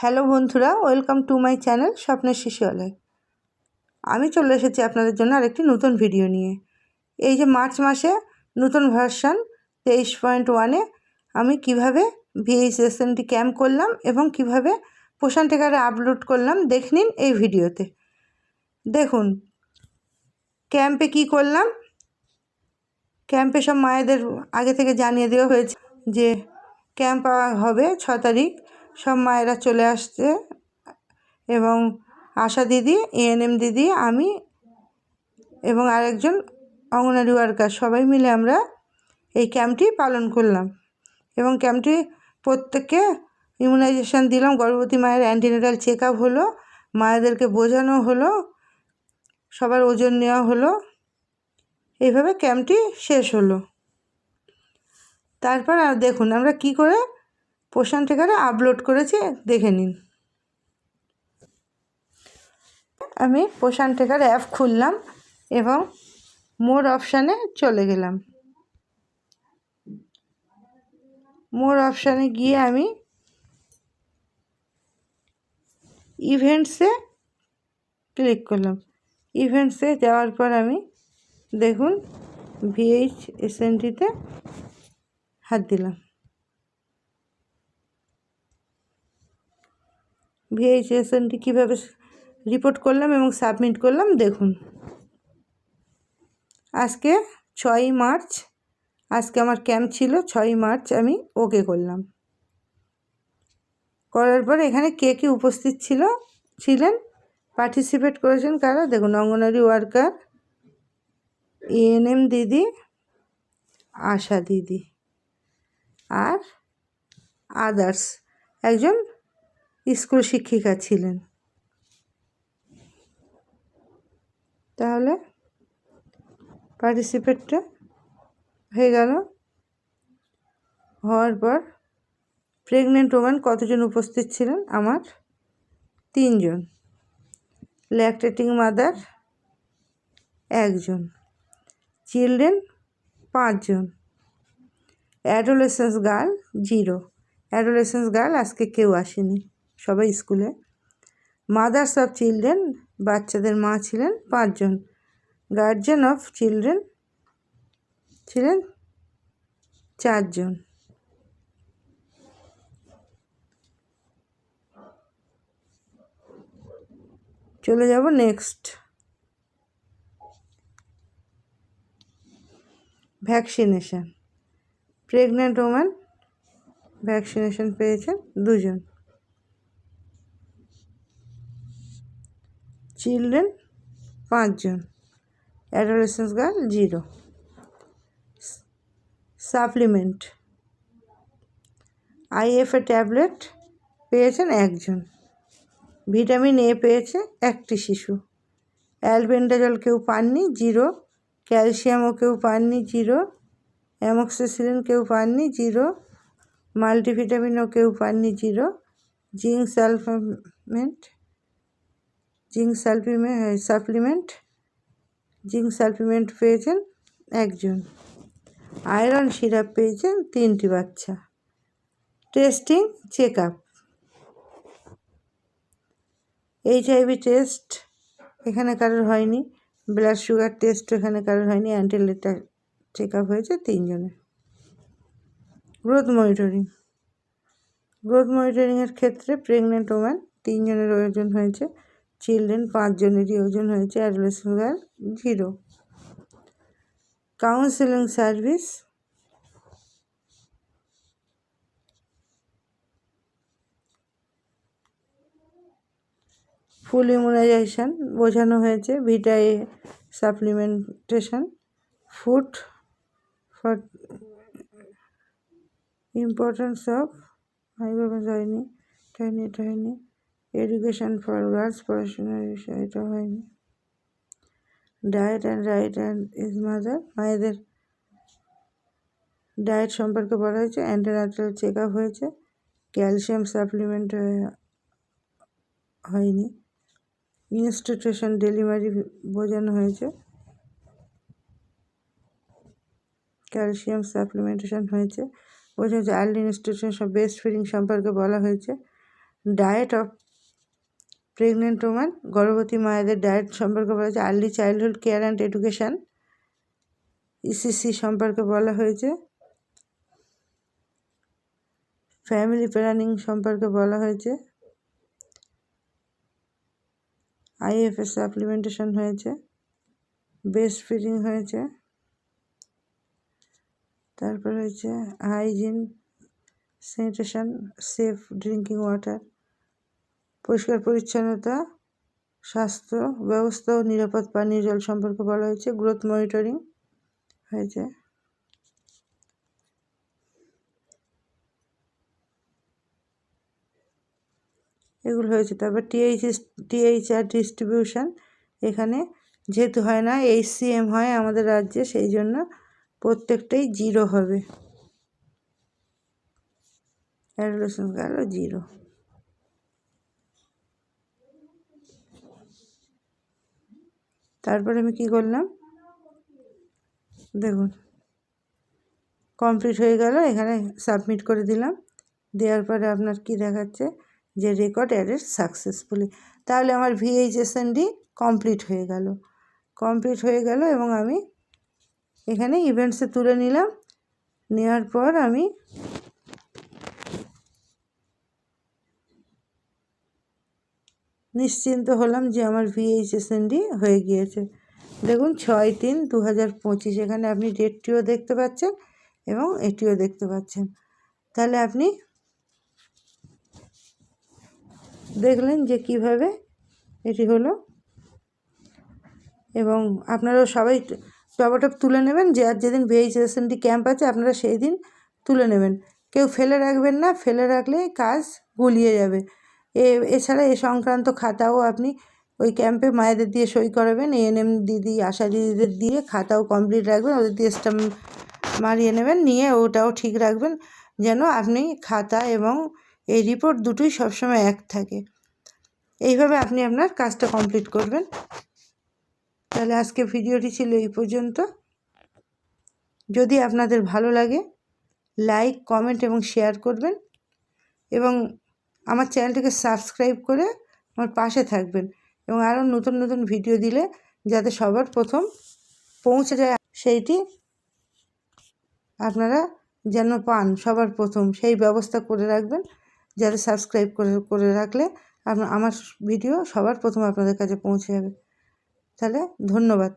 Hello বন্ধুরা, welcome to my channel স্বপ্নের শিশুয়ালয়। আমি চলে এসেছি আপনাদের জন্য আরেকটি নতুন ভিডিও নিয়ে। এই যে মার্চ মাসে নতুন ভার্সান তেইশ পয়েন্ট ওয়ানে আমি কীভাবে ভিএইচএসএনটি ক্যাম্প করলাম এবং কীভাবে পোষণ টেকারে আপলোড করলাম, দেখে নিন এই ভিডিওতে। দেখুন, ক্যাম্পে কি করলাম? ক্যাম্পে সব মায়েদের আগে থেকে জানিয়ে দেওয়া হয়েছে যে ক্যাম্প হবে ছ তারিখ। সব মায়েরা চলে আসছে। এবং আশা দিদি এএনএম দিদি, আমি এবং আরেকজন অঙ্গনারী ওয়ার্কার, সবাই মিলে আমরা এই ক্যাম্পটি পালন করলাম। এবং ক্যাম্পটি প্রত্যেককে ইমিউনাইজেশান দিলাম, গর্ভবতী মায়ের অ্যান্টিনেটাল চেক আপ হলো, মায়েদেরকে বোঝানো হলো, সবার ওজন নেওয়া হলো এইভাবে ক্যাম্পটি শেষ হলো। তারপর আর দেখুন আমরা কি করে পোষণ টেকারে আপলোড করেছি, দেখে নিন। আমি পোষণ টেকার অ্যাপ খুললাম এবং মোর অপশানে চলে গেলাম। মোর অপশানে গিয়ে আমি ইভেন্টসে ক্লিক করলাম। ইভেন্টসে যাওয়ার পর আমি দেখুন ভিএইচ এসএনটিতে হাত দিলাম। ভিএইচএসএনটি কীভাবে রিপোর্ট করলাম এবং সাবমিট করলাম, দেখুন। আজকে ছয়ই মার্চ, আজকে আমার ক্যাম্প ছিল, ছয়ই মার্চ আমি ওকে করলাম। করার পর এখানে কে কে উপস্থিত ছিল, ছিলেন পার্টিসিপেট করেছেন কারা? দেখুন, অঙ্গনারী ওয়ার্কার এএনএম দিদি, আশা দিদি, আর আদার্স একজন স্কুল শিক্ষিকা ছিলেন। তাহলে পার্টিসিপেটটা হয়ে গেল। হওয়ার পর প্রেগনেন্ট ওম্যান কতজন উপস্থিত ছিলেন? আমার তিনজন। ল্যাকটেটিং মাদার একজন। চিলড্রেন পাঁচজন। Adolescence girl zero adolescence girl আজকে কেউ আসেনি। সবাই স্কুলে। মাদার্স অফ চিলড্রেন, বাচ্চাদের মা ছিলেন পাঁচজন। গার্জেন অফ চিলড্রেন ছিলেন চারজন। চলে যাব next. Vaccination. Pregnant woman vaccination পেয়েছেন দুজন। চিলড্রেন পাঁচজন। Adolescence girl zero. Supplement. IFA tablet পেয়েছেন একজন। ভিটামিন এ পেয়েছে একটি শিশু। অ্যালবেন্ডাজল কেউ পাননি, জিরো। ক্যালসিয়ামও কেউ পাননি, জিরো। অ্যামক্সিসিলিন কেউ পাননি, জিরো। মাল্টিভিটামিনও কেউ পাননি, zero. Zinc supplement zinc supplement supplement, zinc supplement পেয়েছেন একজন। আয়রন সিরাপ পেয়েছেন তিনটি বাচ্চা। Testing check up HIV test এখানে কারোর হয়নি। ব্লাড সুগার টেস্ট এখানে কারোর হয়নি। অ্যান্টিলেটার চেক আপ হয়েছে তিনজনের। Growth monitoring. গ্রোথ মনিটরিংয়ের ক্ষেত্রে প্রেগনেন্ট ওম্যান তিনজনের ওজন হয়েছে। চিলড্রেন পাঁচজনেরই ওজন হয়েছে adolescent girl zero counselling service full immunisation বোঝানো হয়েছে ভিটাই supplementation food for importance of হয়নি হয়নি, এটা হয়নি। এডুকেশন ফর গার্লস পড়াশোনার বিষয় এটা হয়নি। Diet and right and is mother মায়েদের ডায়েট সম্পর্কে বলা হয়েছে। অ্যান্টিনাটাল চেক আপ হয়েছে। ক্যালসিয়াম সাপ্লিমেন্ট হয়নি। ইনস্টিটিউশন ডেলিভারি বোঝানো হয়েছে। ক্যালসিয়াম সাপ্লিমেন্টেশন হয়েছে। বোঝা হয়েছে। আর্লি ইনস্টিটিউশন সব বেস্ট ফিডিং সম্পর্কে বলা হয়েছে। ডায়েট অফ প্রেগনেন্ট ওম্যান গর্ভবতী মায়েদের ডায়েট সম্পর্কে বলা হয়েছে early childhood care and education ECC সম্পর্কে বলা হয়েছে। ফ্যামিলি প্ল্যানিং সম্পর্কে বলা হয়েছে। আইএফএস সাপ্লিমেন্টেশন হয়েছে। বেস্ট ফিডিং হয়েছে। তারপর হয়েছে hygiene sanitation safe drinking water পরিষ্কার পরিচ্ছন্নতা, স্বাস্থ্য ব্যবস্থা ও নিরাপদ পানীয় জল সম্পর্কে বলা হয়েছে গ্রোথ মনিটরিং হয়েছে। এগুলো হয়েছে। তারপর টিএইচ টিএইচআর ডিস্ট্রিবিউশন এখানে যেহেতু হয় না এইচসিএম হয় আমাদের রাজ্যে, সেই জন্য প্রত্যেকটাই জিরো হবে। অ্যাডোলেশন গেল জিরো তারপরে আমি কি করলাম? দেখুন কমপ্লিট হয়ে গেল, এখানে সাবমিট করে দিলাম। দেওয়ার পরে আপনার কি দেখাচ্ছে? যে রেকর্ড অ্যাডেড সাকসেসফুলি তাহলে আমার ভিএইচএসএনডি কমপ্লিট হয়ে গেল। কমপ্লিট হয়ে গেল এবং আমি এখানে ইভেন্টসে তুলে নিলাম। নেওয়ার পর আমি নিশ্চিন্ত হলাম যে আমার ভিএইচএসএনডি হয়ে গিয়েছে। দেখুন, ছয় তিন দু হাজার পঁচিশ, এখানে আপনি ডেটটিও দেখতে পাচ্ছেন এবং এটিও দেখতে পাচ্ছেন। তাহলে আপনি দেখলেন যে কীভাবে এটি হলো এবং আপনারাও সবাই টপাটপ তুলে নেবেন যে আর যেদিন ভিএইচএসএনটি ক্যাম্প আছে, আপনারা সেই দিন তুলে নেবেন। কেউ ফেলে রাখবেন না, ফেলে রাখলে কাজ গুলিয়ে যাবে। এ, এছাড়া এ সংক্রান্ত খাতাও আপনি ওই ক্যাম্পে মায়েদের দিয়ে সই করাবেন এ এএনএম দিদি, আশা দিদিদের দিয়ে খাতাও কমপ্লিট রাখবেন, ওদের দিয়ে স্টাম্প মারিয়ে নেবেন, নিয়ে ওটাও ঠিক রাখবেন, যেন আপনি খাতা এবং এই রিপোর্ট দুটোই সবসময় এক থাকে। এইভাবে আপনি আপনার কাজটা কমপ্লিট করবেন। তাহলে আজকে ভিডিওটি ছিল এই পর্যন্ত। যদি আপনাদের ভালো লাগে লাইক কমেন্ট এবং শেয়ার করবেন এবং আমার চ্যানেলটিকে সাবস্ক্রাইব করে আমার পাশে থাকবেন এবং আরও নতুন নতুন ভিডিও দিলে যাতে সবার প্রথম পৌঁছে যায় সেইটি আপনারা যেন পান সবার প্রথম সেই ব্যবস্থা করে রাখবেন, যাতে সাবস্ক্রাইব করে করে রাখলে আপনার আমার ভিডিও সবার প্রথম আপনাদের কাছে পৌঁছে যাবে। তাহলে ধন্যবাদ।